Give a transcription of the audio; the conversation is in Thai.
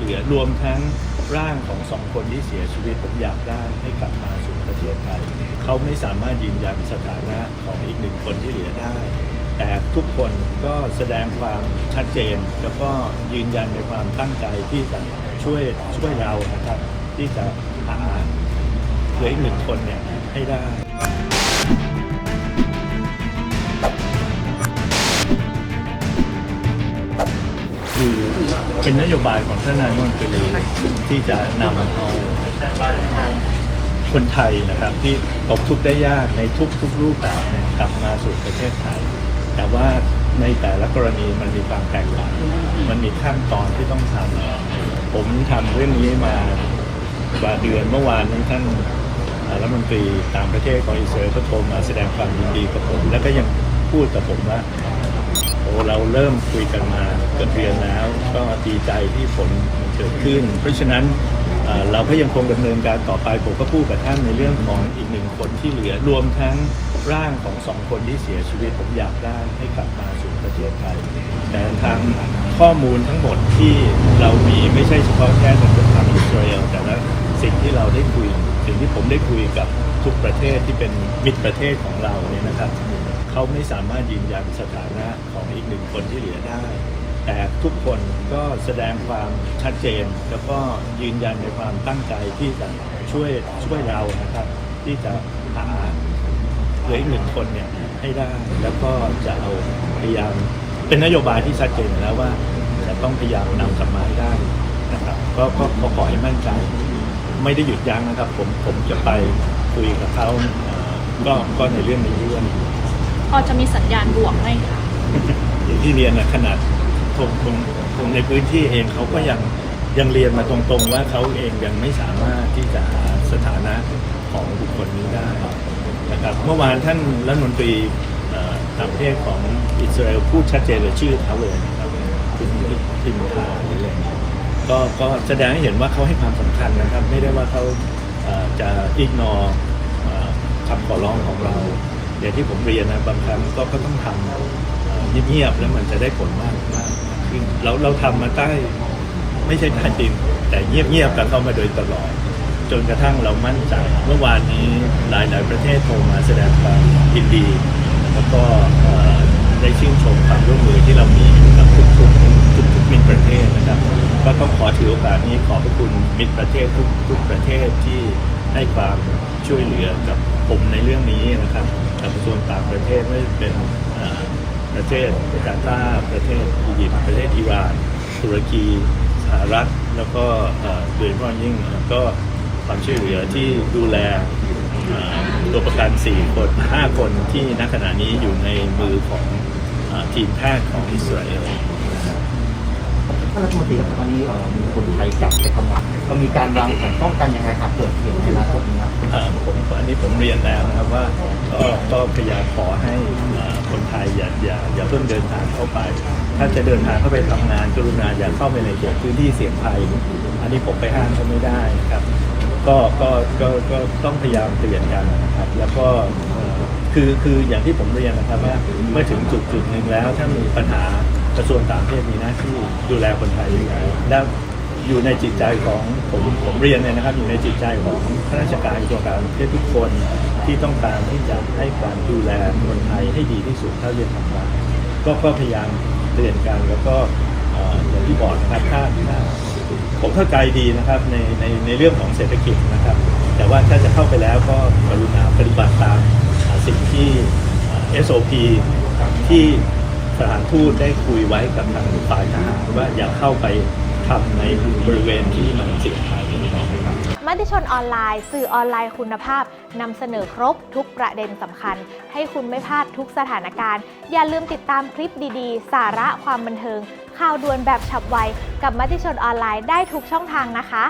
เหลือรวมทั้งร่างของสองคนที่เสียชีวิตผมอยากได้ให้กลับมาสู่ประเทศไทยเขาไม่สามารถยืนยันสถานะของอีกหนึ่งคนที่เหลือได้ แต่ทุกคนก็แสดงความชัดเจน แล้วก็ยืนยันในความตั้งใจที่จะช่วยช่วยเรานะครับ ที่จะหาเหลืออีกหนึ่งคนเนี่ยให้ได้ เป็นนโยบายของท่านนายกรัฐมนตรีที่จะนำเอาคนไทยนะครับที่ตกทุกข์ได้ยากในทุกทุกรูปแบบเนี่ยกลับมาสู่ประเทศไทย แต่ว่าในแต่ละกรณีมันมีความแตกต่าง มันมีขั้นตอนที่ต้องทำผมทำเรื่องนี้มากว่าเดือนเมื่อวานนี้ท่านรัฐมนตรีต่างประเทศของอิสราเอลก็โทรมาแสดงความยินดีกับผม แล้วก็ยังพูดกับผมว่า โอ้เราเริ่มคุยกันมาเกือบเดือนแล้ว ก็ดีใจที่ผลมันเกิดขึ้น เพราะฉะนั้นเอ่อเราก็ยังคงดำเนินการต่อไปผมก็พูดกับท่านในเรื่องของอีกหนึ่งคนที่เหลือรวมทั้งร่างของสองคนที่เสียชีวิตผมอยากได้ให้กลับมาสู่ประเทศไทย แต่ทางข้อมูลทั้งหมดที่เรามีไม่ใช่เฉพาะแค่ในทางอิสราเอลแต่ละสิ่งที่เราได้คุยสิ่งที่ผมได้คุยกับทุกประเทศที่เป็นมิตรประเทศของเราเนี่ยนะครับ เขาไม่สามารถยืนยันสถานะของอีกหนึ่งคนที่เหลือได้ แต่ทุกคนก็แสดงความชัดเจน แล้วก็ยืนยันในความตั้งใจที่จะช่วยช่วยเรานะครับ ที่จะหาเหลืออีกหนึ่งคนเนี่ยให้ได้ แล้วก็จะเอาพยายามเป็นนโยบายที่ชัดเจนแล้วว่าจะต้องพยายามนำกลับมาให้ได้นะครับก็ก็ก็ขอให้มั่นใจไม่ได้หยุดยั้งนะครับ ผมผมจะไปคุยกับเขาก็ก็ในเรื่องนี้ด้วย พอจะมีสัญญาณบวกไหมคะอย่างที่เรียนนะขนาดตรงตรงตรงในพื้นที่เองเขาก็ยังยังเรียนมาตรงๆว่าเขาเองยังไม่สามารถที่จะหาสถานะของบุคคลนี้ได้นะครับเมื่อวานท่านรัฐมนตรีต่างประเทศของอิสราเอลพูดชัดเจนเลยชื่อเขาเลยนะครับคุณทิมทาหรืออะไรก็ก็แสดงให้เห็นว่าเขาให้ความสำคัญนะครับ ไม่ได้ว่าเขาจะอิกนอคำขอร้องของเรา อย่างที่ผมเรียนนะบางครั้งก็ก็ต้องทำเอ่อเงียบๆแล้วมันจะได้ผลมากมากขึ้นเราเราทำมาใต้ไม่ใช่ใต้ดินแต่เงียบๆกันเข้ามาโดยตลอด จนกระทั่งเรามั่นใจ เมื่อวานนี้หลายๆประเทศโทรมาแสดงความยินดี แล้วก็ได้ชื่นชมความร่วมมือที่เรามีกับทุกๆทุกๆมิตรประเทศนะครับ ก็ต้องขอถือโอกาสนี้ขอบพระคุณมิตรประเทศทุกทุกประเทศที่ให้ความช่วยเหลือกับผมในเรื่องนี้นะครับ กับกระทรวงต่างประเทศไม่ว่าจะเป็นประเทศกาตาร์ประเทศอียิปต์ประเทศอิหร่านตุรกีสหรัฐแล้วก็โดยเฉพาะยิ่งก็ความช่วยเหลือที่ดูแลตัวประกัน 4 คน 5 คนที่ณขณะนี้อยู่ในมือของอทีมแพทย์ของอิสราเอล ท่านรัฐมนตรีครับตอนนี้มีคนไทยกลับไปทำงานเรามีการวางแผนป้องกันยังไงครับเกิดเหตุในอนาคตนี้ครับอ่อผมอันนี้ผมเรียนแล้วนะครับว่าก็ก็พยายามขอให้คนไทยอย่าอย่าอย่าเพิ่งเดินทางเข้าไป ถ้าจะเดินทางเข้าไปทำงานกรุณาอย่าเข้าไปในเขตพื้นที่เสี่ยงภัย อันนี้ผมไปห้ามเขาไม่ได้นะครับก็ก็ก็ก็ต้องพยายามเตือนกันนะครับแล้วก็คือคืออย่างที่ผมเรียนนะครับว่าเมื่อถึงจุดจุดหนึ่งแล้วถ้ามีปัญหา กระทรวงต่างประเทศมีหน้าที่ดูแลคนไทยยู่แล้วแล้วอยู่ในจิตใจของผมผมเรียนเนี่ยนะครับ อยู่ในจิตใจของข้าราชการกระทรวงการต่างประเทศทุกคนที่ต้องการที่จะให้การดูแลคนไทยให้ดีที่สุดเท่าที่จะทำได้ก็ก็พยายามเตือนกันแล้วก็อย่างที่บอกนะครับถ้าถ้าผมเข้าใจดีนะครับในในในเรื่องของเศรษฐกิจนะครับ แต่ว่าถ้าจะเข้าไปแล้วก็กรุณาปฏิบัติตามสิ่งที่ SOP ที่ สถานทูตได้คุยไว้กับทางฝ่ายทหารว่าอย่าเข้าไปทำในบริเวณที่มันเสี่ยงภัยนะครับมติชนออนไลน์ สื่อออนไลน์คุณภาพนำเสนอครบทุกประเด็นสำคัญ ให้คุณไม่พลาดทุกสถานการณ์ อย่าลืมติดตามคลิปดีๆ สาระความบันเทิง ข่าวด่วนแบบฉับไว กับมติชนออนไลน์ได้ทุกช่องทางนะคะ